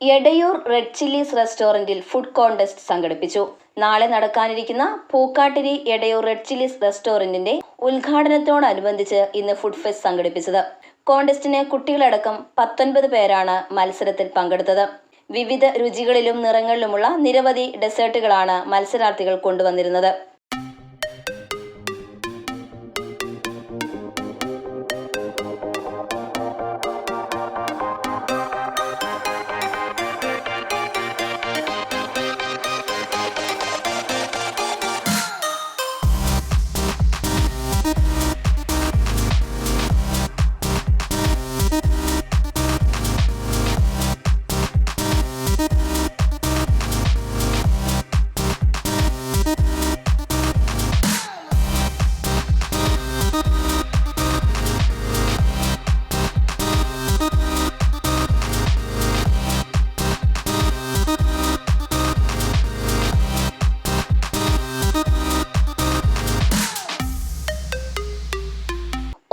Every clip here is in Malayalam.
എടയൂർ റെഡ് ചില്ലീസ് റെസ്റ്റോറന്റിൽ ഫുഡ് കോണ്ടസ്റ്റ് സംഘടിപ്പിച്ചു. നാളെ നടക്കാനിരിക്കുന്ന പൂക്കാട്ടിരി എടയൂർ റെഡ് ചില്ലീസ് റെസ്റ്റോറന്റിന്റെ ഉദ്ഘാടനത്തോടനുബന്ധിച്ച് ഇന്ന് ഫുഡ് ഫെസ്റ്റ് സംഘടിപ്പിച്ചത്. കോണ്ടസ്റ്റിന് കുട്ടികളടക്കം പത്തൊൻപത് പേരാണ് മത്സരത്തിൽ പങ്കെടുത്തത്. വിവിധ രുചികളിലും നിറങ്ങളിലുമുള്ള നിരവധി ഡെസേർട്ടുകളാണ് മത്സരാർത്ഥികൾ കൊണ്ടുവന്നിരുന്നത്.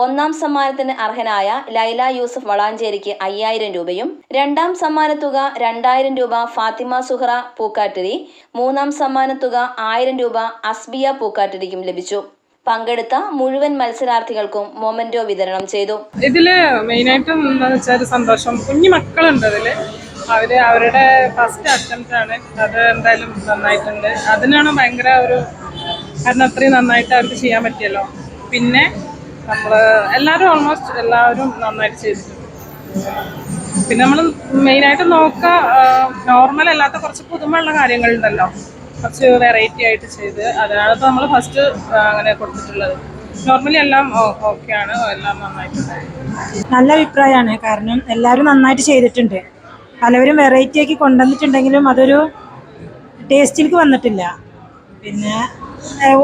ഒന്നാം സമ്മാനത്തിന് അർഹനായ ലൈല യൂസഫ് വളാഞ്ചേരിക്ക് അയ്യായിരം രൂപയും രണ്ടാം സമ്മാനത്തുക രണ്ടായിരം രൂപ ഫാത്തിമ സുഹറ പൂക്കാട്ടിരി മൂന്നാം സമ്മാനത്തുക ആയിരം രൂപ അസ്ബിയ പൂക്കാട്ടിരിക്കും ലഭിച്ചു. പങ്കെടുത്ത മുഴുവൻ മത്സരാർത്ഥികൾക്കും മൊമെന്റോ വിതരണം ചെയ്തു. ഇതിൽ മെയിനായിട്ടും എന്താ വെച്ചാൽ സന്തോഷം. കുഞ്ഞു മക്കളുണ്ട് അതിൽ. അവർ അവരുടെ ഫസ്റ്റ് അറ്റംപ്റ്റ് ആണ്. അത് എന്തായാലും നന്നായിട്ടുണ്ട്. അതിനാണ് ഭയങ്കര ഒരു കാരണം അത്രയും നന്നായിട്ട് അവർക്ക് ചെയ്യാൻ പറ്റിയല്ലോ. പിന്നെ നമ്മൾ എല്ലാവരും ഓൾമോസ്റ്റ് എല്ലാവരും നന്നായിട്ട് ചെയ്തിട്ടുണ്ട്. പിന്നെ നമ്മൾ മെയിനായിട്ട് നോക്കുക നോർമൽ അല്ലാത്ത കുറച്ച് പുതുമയുള്ള കാര്യങ്ങളുണ്ടല്ലോ. കുറച്ച് വെറൈറ്റി ആയിട്ട് ചെയ്ത് അതിനാണ് ഇപ്പോൾ നമ്മൾ ഫസ്റ്റ് അങ്ങനെ കൊടുത്തിട്ടുള്ളത്. നോർമലി എല്ലാം ഓക്കെയാണ് എല്ലാം നന്നായിട്ടുണ്ട് നല്ല അഭിപ്രായമാണ് കാരണം എല്ലാവരും നന്നായിട്ട് ചെയ്തിട്ടുണ്ട്. പലവരും വെറൈറ്റി ആക്കി കൊണ്ടുവന്നിട്ടുണ്ടെങ്കിലും അതൊരു ടേസ്റ്റിലേക്ക് വന്നിട്ടില്ല. പിന്നെ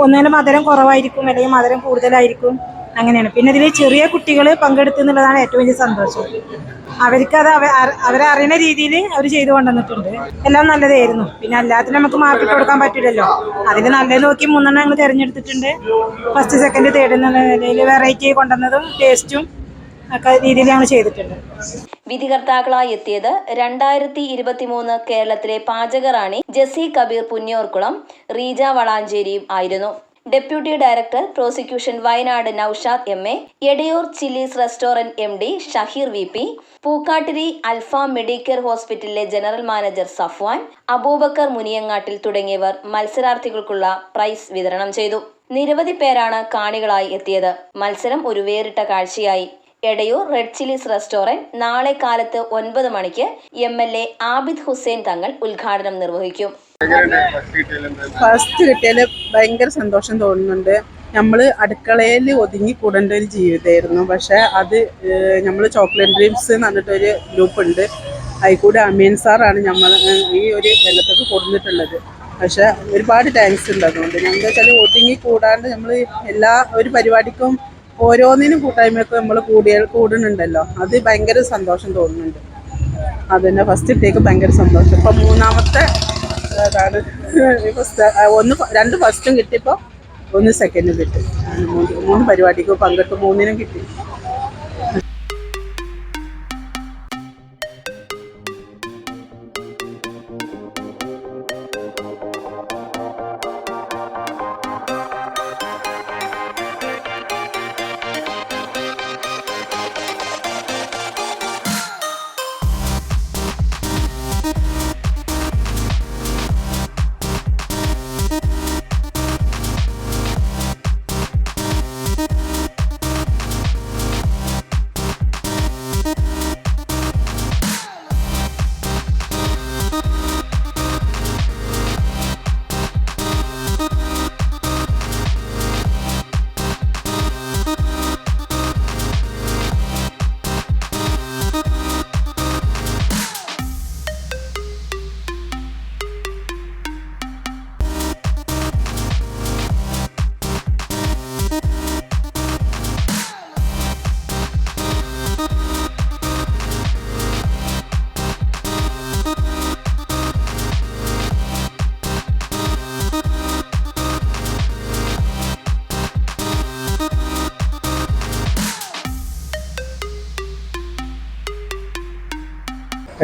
ഒന്നിനും മധുരം കുറവായിരിക്കും അല്ലെങ്കിൽ മധുരം കൂടുതലായിരിക്കും. അങ്ങനെയാണ്. പിന്നെ ഇതിൽ ചെറിയ കുട്ടികൾ പങ്കെടുത്തു എന്നുള്ളതാണ് ഏറ്റവും വലിയ സന്തോഷം. അവർക്കത് അവ അറിയുന്ന രീതിയിൽ അവർ ചെയ്തു കൊണ്ടുവന്നിട്ടുണ്ട്. എല്ലാം നല്ലതായിരുന്നു. പിന്നെ എല്ലാത്തിനും നമുക്ക് മാർക്ക് കൊടുക്കാൻ പറ്റില്ലല്ലോ. അതിൽ നല്ലത് നോക്കി മൂന്നെണ്ണം ഞങ്ങൾ തിരഞ്ഞെടുത്തിട്ടുണ്ട്. ഫസ്റ്റ് സെക്കൻഡ് തേർഡ് എന്നുള്ള നിലയിൽ വെറൈറ്റി കൊണ്ടുവന്നതും ടേസ്റ്റും ഒക്കെ രീതിയിൽ ഞങ്ങൾ ചെയ്തിട്ടുണ്ട്. വിധികർത്താക്കളായി എത്തിയത് രണ്ടായിരത്തി ഇരുപത്തി മൂന്ന് കേരളത്തിലെ പാചകറാണി ജെസി കബീർ പുന്നിയോർക്കുളം റീജ വളാഞ്ചേരിയും ആയിരുന്നു. Deputy director prosecution Wayanad Noushad M A Edayur chillies restaurant M D Shaheer V P Pookkattiri Alpha medical ഹോസ്പിറ്റലിലെ ജനറൽ മാനേജർ സഫ്വാൻ അബൂബക്കർ മുനിയങ്ങാട്ടിൽ തുടങ്ങിയവർ മത്സരാർത്ഥികൾക്കുള്ള പ്രൈസ് വിതരണം ചെയ്തു. നിരവധി പേരാണ് കാണികളായി എത്തിയത്. മത്സരം ഒരു വേറിട്ട കാഴ്ചയായി. എടയൂർ റെഡ് ചില്ലീസ് റെസ്റ്റോറന്റ് നാളെ കാലത്ത് ഒൻപത് മണിക്ക് M L A Abid Hussain Thangal ഉദ്ഘാടനം നിർവഹിക്കും. ഫസ്റ്റ് കിട്ടിയാൽ ഭയങ്കര സന്തോഷം തോന്നുന്നുണ്ട്. നമ്മൾ അടുക്കളയിൽ ഒതുങ്ങി കൂടേണ്ട ഒരു ജീവിതമായിരുന്നു. പക്ഷെ അത് നമ്മൾ ചോക്ലേറ്റ് ഡ്രീംസ് എന്ന് പറഞ്ഞിട്ടൊരു ഗ്രൂപ്പ് ഉണ്ട്. അതിൽ കൂടെ അമീൻ സാറാണ് നമ്മൾ ഈ ഒരു രംഗത്തൊക്കെ കൊടുത്തിട്ടുള്ളത് പക്ഷെ ഒരുപാട് ടാങ്ക്സ് ഉണ്ട് അതുകൊണ്ട്. എന്താ വെച്ചാൽ ഒതുങ്ങി കൂടാണ്ട് നമ്മൾ എല്ലാ ഒരു പരിപാടിക്കും ഓരോന്നിനും കൂട്ടായ്മയൊക്കെ നമ്മൾ കൂടിയ കൂടുന്നുണ്ടല്ലോ. അത് ഭയങ്കര സന്തോഷം തോന്നുന്നുണ്ട്. അതന്നെ ഫസ്റ്റ് ഇട്ടേക്ക് ഭയങ്കര സന്തോഷം. ഇപ്പം മൂന്നാമത്തെ രണ്ട് ഫസ്റ്റും കിട്ടിയപ്പോൾ ഒന്ന് സെക്കൻഡും കിട്ടി. മൂന്ന് മൂന്ന് പരിപാടിക്ക് പങ്കെടുത്ത് മൂന്നിനും കിട്ടി.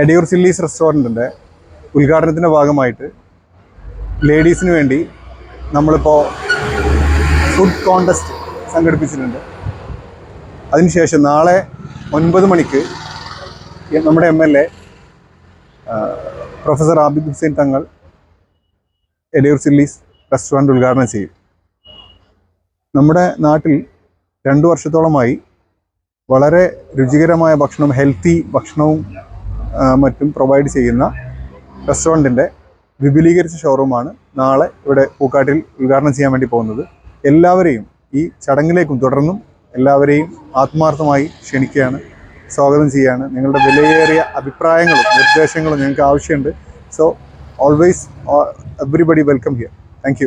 എടയൂർ ചില്ലീസ് റെസ്റ്റോറന്റിന്റെ ഉദ്ഘാടനത്തിന്റെ ഭാഗമായിട്ട് ലേഡീസിന് വേണ്ടി നമ്മളിപ്പോൾ ഫുഡ് കോണ്ടസ്റ്റ് സംഘടിപ്പിച്ചിട്ടുണ്ട്. അതിനുശേഷം നാളെ ഒൻപത് മണിക്ക് നമ്മുടെ M L A professor Abid Hussain Thangal Edayur chillies restaurant ഉദ്ഘാടനം ചെയ്യും. നമ്മുടെ നാട്ടിൽ രണ്ടു വർഷത്തോളമായി വളരെ രുചികരമായ ഭക്ഷണം ഹെൽത്തി ഭക്ഷണവും മറ്റും പ്രൊവൈഡ് ചെയ്യുന്ന റെസ്റ്റോറന്റിന്റെ വിപുലീകരിച്ച ഷോറൂമാണ് നാളെ ഇവിടെ പൂക്കാട്ടിൽ ഉദ്ഘാടനം ചെയ്യാൻ വേണ്ടി പോകുന്നത്. എല്ലാവരെയും ഈ ചടങ്ങിലേക്കും തുടർന്നും എല്ലാവരെയും ആത്മാർത്ഥമായി ക്ഷണിക്കുകയാണ് സ്വാഗതം ചെയ്യുകയാണ്. നിങ്ങളുടെ വിലയേറിയ അഭിപ്രായങ്ങളും നിർദ്ദേശങ്ങളും ഞങ്ങൾക്ക് ആവശ്യമുണ്ട്. So always everybody welcome here thank